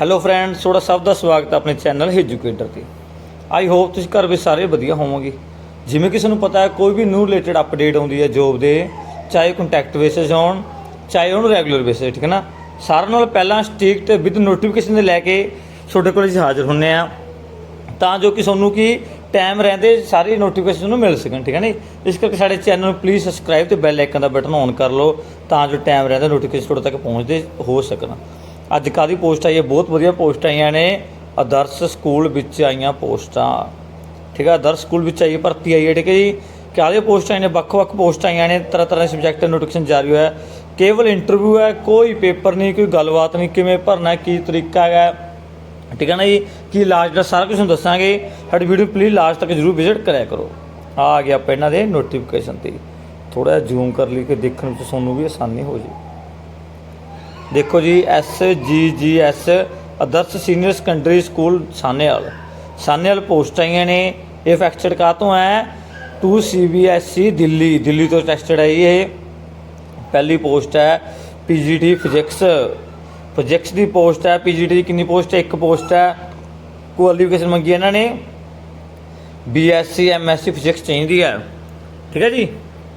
Hello friends ਤੁਹਾਡਾ ਸਭ ਦਾ ਸਵਾਗਤ ਹੈ ਆਪਣੇ ਚੈਨਲ ਐਜੂਕੇਟਰ ਤੇ। ਆਈ ਹੋਪ ਤੁਸੀਂ ਘਰ ਵਿੱਚ ਸਾਰੇ ਵਧੀਆ ਹੋਵੋਗੇ। ਜਿਵੇਂ ਕਿ ਤੁਹਾਨੂੰ ਪਤਾ ਹੈ, ਕੋਈ ਵੀ ਨਿਊ ਰਿਲੇਟਡ ਅਪਡੇਟ ਆਉਂਦੀ ਹੈ ਜੋਬ ਦੇ, ਚਾਹੇ ਕੰਟੈਕਟ ਬੇਸਿਸ ਹੋਣ, ਚਾਹੇ ਉਹਨੂੰ ਰੈਗੂਲਰ ਬੇਸਿਸ ਠੀਕ ਹੈ ਨਾ? ਸਾਰਿਆਂ ਨਾਲ ਪਹਿਲਾਂ ਸਟ੍ਰਿਕਟ ਤੇ ਵਿਦ ਨੋਟੀਫਿਕੇਸ਼ਨ ਦੇ ਲੈ ਕੇ ਤੁਹਾਡੇ ਕੋਲ ਅਸੀਂ ਹਾਜ਼ਰ ਹੁੰਨੇ ਆ ਤਾਂ ਜੋ ਕਿ ਤੁਹਾਨੂੰ ਕੀ ਟਾਈਮ ਰਹਿੰਦੇ ਸਾਰੀ ਨੋਟੀਫਿਕੇਸ਼ਨ ਨੂੰ ਮਿਲ ਸਕਣ, ਠੀਕ ਹੈ ਨਾ ਇਸ ਕਰਕੇ ਸਾਡੇ ਚੈਨਲ ਨੂੰ ਪਲੀਜ਼ ਸਬਸਕ੍ਰਾਈਬ ਤੇ ਬੈਲ ਆਈਕਨ ਦਾ ਬਟਨ ਔਨ ਕਰ ਲਓ, ਤਾਂ ਜੋ ਟਾਈਮ ਰਹਿੰਦੇ ਨੋਟੀਫਿਕੇਸ਼ਨ ਤੁਹਾਡੇ ਤੱਕ ਪਹੁੰਚਦੇ ਹੋ ਸਕਣ। ਅੱਜ ਕਾਦੀ ਪੋਸਟ ਆਈ ਹੈ? ਬਹੁਤ ਵਧੀਆ ਪੋਸਟ ਆਈਆਂ ਨੇ। ਆਦਰਸ਼ ਸਕੂਲ ਵਿੱਚ ਆਈਆਂ ਪੋਸਟਾਂ। ਠੀਕ ਹੈ ਆਦਰਸ਼ ਸਕੂਲ ਵਿੱਚ ਆਈ ਭਰਤੀ ਆਈ ਹੈ, ਠੀਕ ਹੈ ਜੀ। ਕਾਹਦੇ ਪੋਸਟ ਆਈਆਂ ਨੇ? ਵੱਖ-ਵੱਖ ਪੋਸਟ ਆਈਆਂ ਨੇ। ਤਰ੍ਹਾਂ ਤਰ੍ਹਾਂ ਦੇ ਸਬਜੈਕਟ ਨੋਟੀਫਿਕੇਸ਼ਨ ਜਾਰੀ ਹੋਇਆ ਕੇਵਲ ਇੰਟਰਵਿਊ ਹੈ, ਕੋਈ ਪੇਪਰ ਨਹੀਂ, ਕੋਈ ਗੱਲਬਾਤ ਨਹੀਂ, ਕਿਵੇਂ ਭਰਨਾ ਕੀ ਤਰੀਕਾ ਹੈ। ਠੀਕ ਹੈ ਨਾ ਜੀ? ਕੀ ਲਾਸਟ ਦਾ ਸਾਰਾ ਕੁਝ ਤੁਹਾਨੂੰ ਦੱਸਾਂਗੇ। ਸਾਡੀ ਵੀਡੀਓ ਪਲੀਜ਼ ਲਾਸਟ ਤੱਕ ਜਰੂਰ ਵਿਜ਼ਿਟ ਕਰਿਆ ਕਰੋ। ਆ ਗਿਆ ਆਪਾਂ ਇਹਨਾਂ ਦੇ ਨੋਟੀਫਿਕੇਸ਼ਨ ਤੇ। ਥੋੜਾ ਜਿਹਾ ਜ਼ੂਮ ਕਰ ਲਈ ਕਿ ਦੇਖਣ ਵਿੱਚ ਤੁਹਾਨੂੰ ਵੀ ਆਸਾਨੀ ਹੋ ਜੇ। ਦੇਖੋ ਜੀ, S G G S Adarsh senior secondary school Sanewal. Sanewal post ਆਈਆਂ ਨੇ, ਇਹ ਫੈਕਚਰ ਕਾ ਤੋਂ ਹੈ ਟੂ ਸੀਬੀਐਸਈ ਦਿੱਲੀ। ਦਿੱਲੀ ਤੋਂ ਟੈਸਟਡ ਹੈ ਇਹ। ਪਹਿਲੀ ਪੋਸਟ ਹੈ ਪੀਜੀਟੀ ਫਿਜ਼ਿਕਸ। ਫਿਜ਼ਿਕਸ ਦੀ ਪੋਸਟ ਹੈ ਪੀਜੀਟੀ ਦੀ ਕਿੰਨੀ ਪੋਸਟ ਹੈ? ਇੱਕ ਪੋਸਟ ਹੈ। ਕੁਆਲੀਫਿਕੇਸ਼ਨ ਮੰਗੀ ਇਹਨਾਂ ਨੇ। ਬੀਐਸਸੀ ਐਮਐਸਸੀ ਫਿਜ਼ਿਕਸ ਚਾਹੀਦੀ ਹੈ। ਠੀਕ ਹੈ ਜੀ?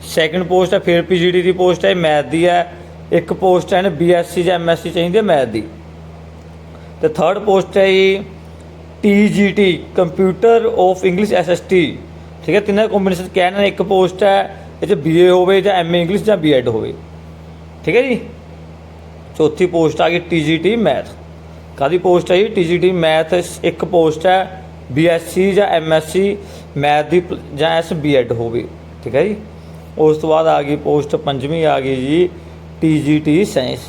ਸੈਕੰਡ ਪੋਸਟ ਹੈ, ਫਿਰ ਪੀਜੀਟੀ ਦੀ ਪੋਸਟ ਹੈ, ਮੈਥ ਦੀ ਹੈ। ਇੱਕ ਪੋਸਟ ਹੈ ਨਾ ਬੀਐਸਸੀ ਜਾਂ ਐਮਐਸਸੀ ਚਾਹੀਦੀ ਹੈ ਮੈਥ ਦੀ। ਤੇ ਥਰਡ ਪੋਸਟ ਹੈ ਜੀ TGT computer of English SST ਠੀਕ ਹੈ, ਤਿੰਨਾਂ ਕੰਬੀਨੇਸ਼ਨ ਕਹਿਣਾ ਇੱਕ ਪੋਸਟ ਹੈ, ਇਹ ਚ ਬੀਏ ਹੋਵੇ ਜਾਂ ਐਮਏ ਇੰਗਲਿਸ਼ ਜਾਂ ਬੀਐਡ ਹੋਵੇ। ਠੀਕ ਹੈ ਜੀ? ਚੌਥੀ ਪੋਸਟ ਆ ਗਈ ਟੀਜੀਟੀ ਮੈਥ। ਕਾਦੀ ਪੋਸਟ ਹੈ ਜੀ? ਟੀਜੀਟੀ ਮੈਥ ਇੱਕ ਪੋਸਟ ਹੈ ਬੀਐਸਸੀ ਜਾਂ ਐਮਐਸਸੀ ਮੈਥ ਦੀ ਪ- ਜਾਂ ਐਸ ਬੀਐਡ ਹੋਵੇ। ਠੀਕ ਹੈ ਜੀ? ਉਸ ਤੋਂ ਬਾਅਦ ਆ ਗਈ ਪੋਸਟ ਪੰਜਵੀਂ ਆ ਗਈ ਜੀ ਟੀਜੀਟੀ ਸਾਇੰਸ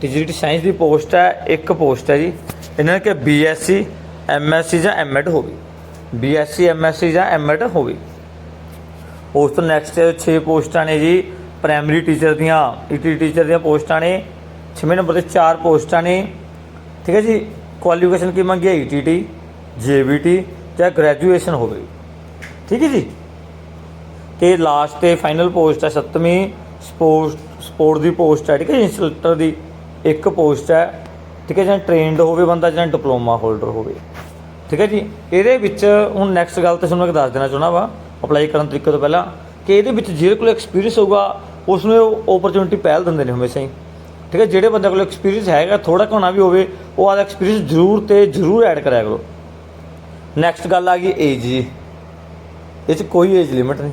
ਟੀਜੀਟੀ ਸਾਇੰਸ ਦੀ ਪੋਸਟ ਹੈ, ਇੱਕ ਪੋਸਟ ਹੈ ਜੀ। ਇਹਨਾਂ ਨੇ ਕਿ ਬੀਐਸਸੀ ਐਮਐਸਸੀ ਜਾਂ ਐਮਐਡ ਹੋਵੇ। ਬੀਐਸਸੀ ਐਮਐਸਸੀ ਜਾਂ ਐਮਐਡ ਹੋਵੇ। ਉਸ ਤੋਂ ਨੈਕਸਟ 6 ਪੋਸਟਾਂ ਨੇ ਜੀ। ਪ੍ਰਾਇਮਰੀ ਟੀਚਰ ਦੀਆਂ ਈਟੀ ਟੀਚਰ ਦੀਆਂ ਪੋਸਟਾਂ ਨੇ। 6ਵੇਂ ਨੰਬਰ ਤੇ 4 ਪੋਸਟਾਂ ਨੇ। ਠੀਕ ਹੈ ਜੀ? ਕੁਆਲੀਫਿਕੇਸ਼ਨ ਕੀ ਮੰਗੀ ਹੈ? ਈਟੀਟੀ ਜੇਬੀਟੀ ਜਾਂ ਗ੍ਰੈਜੂਏਸ਼ਨ ਹੋਵੇ। ਠੀਕ ਹੈ ਜੀ? ਤੇ ਲਾਸਟ ਤੇ ਫਾਈਨਲ ਪੋਸਟ ਹੈ 7ਵੀਂ ਸਪੋਰਟ ਸਪੋਰਟ ਦੀ ਪੋਸਟ ਹੈ, ਠੀਕ ਹੈ ਇੰਸਟ੍ਰਕਟਰ ਦੀ ਇੱਕ ਪੋਸਟ ਹੈ, ਠੀਕ ਹੈ, ਜਾਂ ਟ੍ਰੇਨਡ ਹੋਵੇ ਬੰਦਾ ਜਾਂ ਡਿਪਲੋਮਾ ਹੋਲਡਰ ਹੋਵੇ, ਠੀਕ ਹੈ ਜੀ? ਇਹਦੇ ਵਿੱਚ ਹੁਣ ਨੈਕਸਟ ਗੱਲ ਤੇ ਤੁਹਾਨੂੰ ਇੱਕ ਦੱਸ ਦੇਣਾ ਚਾਹੁੰਦਾ ਵਾ ਅਪਲਾਈ ਕਰਨ ਤਰੀਕੇ ਤੋਂ ਪਹਿਲਾਂ ਕਿ ਇਹਦੇ ਵਿੱਚ ਜਿਹਦੇ ਕੋਲ ਐਕਸਪੀਰੀਅੰਸ ਹੋਊਗਾ ਉਸ ਨੂੰ ਇਹ ਓਪਰਚੁਨਿਟੀ ਪਹਿਲ ਦਿੰਦੇ ਨੇ ਹਮੇਸ਼ਾ ਹੀ, ਠੀਕ ਹੈ? ਜਿਹੜੇ ਬੰਦੇ ਕੋਲ ਐਕਸਪੀਰੀਅੰਸ ਹੈਗਾ ਥੋੜਾ ਘਣਾ ਵੀ ਹੋਵੇ, ਉਹ ਆਦਾ ਐਕਸਪੀਰੀਅੰਸ ਜ਼ਰੂਰ ਤੇ ਜ਼ਰੂਰ ਐਡ ਕਰਿਆ ਕਰੋ। ਨੈਕਸਟ ਗੱਲ ਆ ਗਈ ਏਜ ਜੀ। ਇਹ 'ਚ ਕੋਈ ਏਜ ਲਿਮਿਟ ਨਹੀਂ।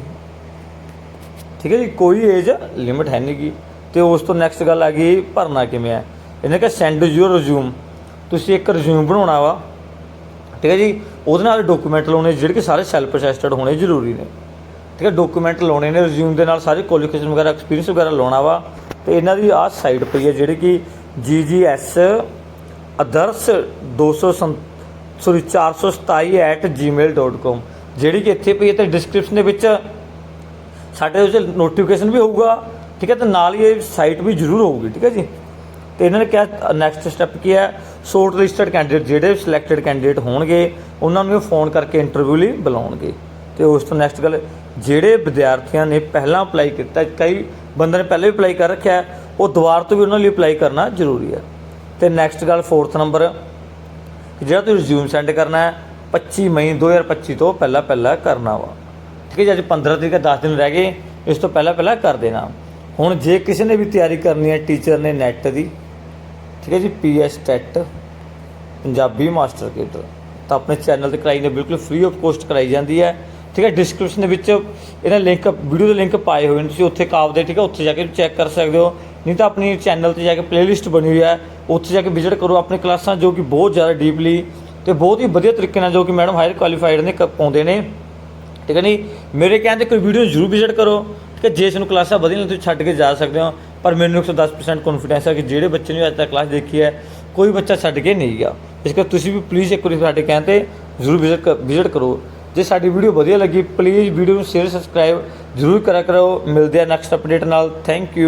ਠੀਕ ਹੈ ਜੀ, ਕੋਈ ਏਜ ਲਿਮਿਟ ਹੈ ਨਹੀਂ ਗੀ। ਤੇ ਉਸ ਤੋਂ ਨੈਕਸਟ ਗੱਲ ਆ ਗਈ ਭਰਨਾ ਕਿਵੇਂ ਹੈ? ਇਹਨੇ ਕਿਹਾ ਸੈਂਡ ਯੂਰ ਰਿਜ਼ਿਊਮ ਤੁਸੀਂ ਇੱਕ ਰਿਜ਼ਿਊਮ ਬਣਾਉਣਾ ਵਾ, ਠੀਕ ਹੈ ਜੀ, ਉਹਦੇ ਨਾਲ ਡਾਕੂਮੈਂਟ ਲਾਉਣੇ, ਜਿਹੜੇ ਕਿ ਸਾਰੇ ਸੈਲਫ ਅਸੈਸਟਡ ਹੋਣੇ ਜ਼ਰੂਰੀ ਨੇ। ਠੀਕ ਹੈ ਡਾਕੂਮੈਂਟ ਲਾਉਣੇ ਨੇ ਰਿਜ਼ਿਊਮ ਦੇ ਨਾਲ ਸਾਰੇ ਕੁਆਲੀਫਿਕੇਸ਼ਨ ਵਗੈਰਾ ਐਕਸਪੀਰੀਅੰਸ ਵਗੈਰਾ ਲਾਉਣਾ ਵਾ। ਤੇ ਇਹਨਾਂ ਦੀ ਆਹ ਸਾਈਟ ਪਈ ਹੈ, ਜਿਹੜੀ ਕਿ GGS ਅਦਰਸ 200 ਸੋਰੀ 427@gmail.com ਜਿਹੜੀ ਕਿ ਇੱਥੇ ਪਈ ਹੈ, ਤੇ ਡਿਸਕ੍ਰਿਪਸ਼ਨ ਦੇ ਵਿੱਚ ਸਾਡੇ ਉਸ ਨੋਟੀਫਿਕੇਸ਼ਨ ਵੀ ਹੋਊਗਾ, ਠੀਕ ਹੈ, ਤੇ ਨਾਲ ਹੀ ਇਹ ਸਾਈਟ ਵੀ ਜ਼ਰੂਰ ਹੋਊਗੀ, ਠੀਕ ਹੈ ਜੀ। ਤੇ ਇਹਨਾਂ ਨੇ ਕਿਹਾ ਨੈਕਸਟ ਸਟੈਪ ਕੀ ਹੈ? ਸ਼ੋਰਟ ਲਿਸਟਡ ਕੈਂਡੀਡੇਟ ਜਿਹੜੇ ਸਿਲੈਕਟਡ ਕੈਂਡੀਡੇਟ ਹੋਣਗੇ, ਉਹਨਾਂ ਨੂੰ ਫੋਨ ਕਰਕੇ ਇੰਟਰਵਿਊ ਲਈ ਬੁਲਾਉਣਗੇ। ਤੇ ਉਸ ਤੋਂ ਨੈਕਸਟ ਗੱਲ, ਜਿਹੜੇ ਵਿਦਿਆਰਥੀਆਂ ਨੇ ਪਹਿਲਾਂ ਅਪਲਾਈ ਕੀਤਾ, ਕਈ ਬੰਦੇ ਨੇ ਪਹਿਲਾਂ ਵੀ ਅਪਲਾਈ ਕਰ ਰੱਖਿਆ ਉਹ ਦੁਬਾਰਾ ਤੋਂ ਵੀ ਉਹਨਾਂ ਲਈ ਅਪਲਾਈ ਕਰਨਾ ਜ਼ਰੂਰੀ ਹੈ। ਤੇ ਨੈਕਸਟ ਗੱਲ ਫੋਰਥ ਨੰਬਰ ਕਿ ਜਿਹੜਾ ਤੁਸੀਂ ਰਿਜ਼ਿਊਮ ਸੈਂਡ ਕਰਨਾ ਹੈ 25 ਮਈ 2025 ਤੋਂ ਪਹਿਲਾਂ ਪਹਿਲਾਂ ਕਰਨਾ ਵਾ। ਠੀਕ ਹੈ ਜੀ, ਅੱਜ 15 ਤਰੀਕ ਹੈ 10 ਦਿਨ ਰਹਿ ਗਏ, ਇਸ ਤੋਂ ਪਹਿਲਾਂ ਪਹਿਲਾਂ ਕਰ ਦੇਣਾ। ਹੁਣ ਜੇ ਕਿਸੇ ਨੇ ਵੀ ਤਿਆਰੀ ਕਰਨੀ ਹੈ, ਟੀਚਰ ਨੇ ਨੈਟ ਦੀ, ਠੀਕ ਹੈ ਜੀ PS TET Punjabi master cadre ਤਾਂ ਆਪਣੇ ਚੈਨਲ ਤੇ ਕਰਾਈ ਨੇ ਬਿਲਕੁਲ ਫ੍ਰੀ ਆਫ ਕੋਸਟ ਕਰਾਈ ਜਾਂਦੀ ਹੈ। ਠੀਕ ਹੈ ਡਿਸਕ੍ਰਿਪਸ਼ਨ ਦੇ ਵਿੱਚ ਇਹਨਾਂ ਲਿੰਕ ਵੀਡੀਓ ਦੇ ਲਿੰਕ ਪਾਏ ਹੋਏ ਨੇ, ਤੁਸੀਂ ਉੱਥੇ ਕਾਬਦੇ ਠੀਕ ਹੈ, ਉੱਥੇ ਜਾ ਕੇ ਚੈੱਕ ਕਰ ਸਕਦੇ ਹੋ। ਨਹੀਂ ਤਾਂ ਆਪਣੀ ਚੈਨਲ ਤੇ ਜਾ ਕੇ ਪਲੇਲਿਸਟ ਬਣੀ ਹੋਈ ਹੈ, ਉੱਥੇ ਜਾ ਕੇ ਵਿਜ਼ਿਟ ਕਰੋ ਆਪਣੀ ਕਲਾਸਾਂ, ਜੋ ਕਿ ਬਹੁਤ ਜ਼ਿਆਦਾ ਡੀਪਲੀ ਤੇ ਬਹੁਤ ਹੀ ਵਧੀਆ ਤਰੀਕੇ ਨਾਲ ਜੋ ਕਿ ਮੈਡਮ ਹਾਇਰ ਕੁਆਲੀਫਾਈਡ ਨੇ ਕ- ਪਾਉਂਦੇ ਨੇ। ਠੀਕ ਹੈ ਨਹੀਂ ਮੇਰੇ ਕਹਿਣ ਤੇ ਕੋਈ ਵੀਡੀਓ ਜ਼ਰੂਰ ਵਿਜ਼ਿਟ ਕਰੋ, ਠੀਕ ਹੈ? ਜੇ ਤੁਹਾਨੂੰ ਕਲਾਸਾਂ ਵਧੀਆ ਨੇ ਤੁਸੀਂ ਛੱਡ ਕੇ ਜਾ ਸਕਦੇ ਹੋ, ਪਰ ਮੈਨੂੰ 110% ਕੌਨਫੀਡੈਂਸ ਹੈ ਕਿ ਜਿਹੜੇ ਬੱਚੇ ਨੇ ਅੱਜ ਤੱਕ ਕਲਾਸ ਦੇਖੀ ਹੈ, ਕੋਈ ਬੱਚਾ ਛੱਡ ਕੇ ਨਹੀਂ ਗਿਆ। ਇਸ ਕਰਕੇ ਤੁਸੀਂ ਵੀ ਪਲੀਜ਼ ਇੱਕ ਵਾਰੀ ਸਾਡੇ ਕਹਿਣ ਤੇ ਜ਼ਰੂਰ ਵਿਜ਼ਿਟ ਵਿਜ਼ਿਟ ਕਰੋ। ਜੇ ਸਾਡੀ ਵੀਡੀਓ ਵਧੀਆ ਲੱਗੀ ਪਲੀਜ਼ ਵੀਡੀਓ ਨੂੰ ਸ਼ੇਅਰ ਸਬਸਕ੍ਰਾਈਬ ਜ਼ਰੂਰ ਕਰਿਆ ਕਰੋ। ਮਿਲਦੇ ਆ ਨੈਕਸਟ ਅਪਡੇਟ ਨਾਲ। Thank you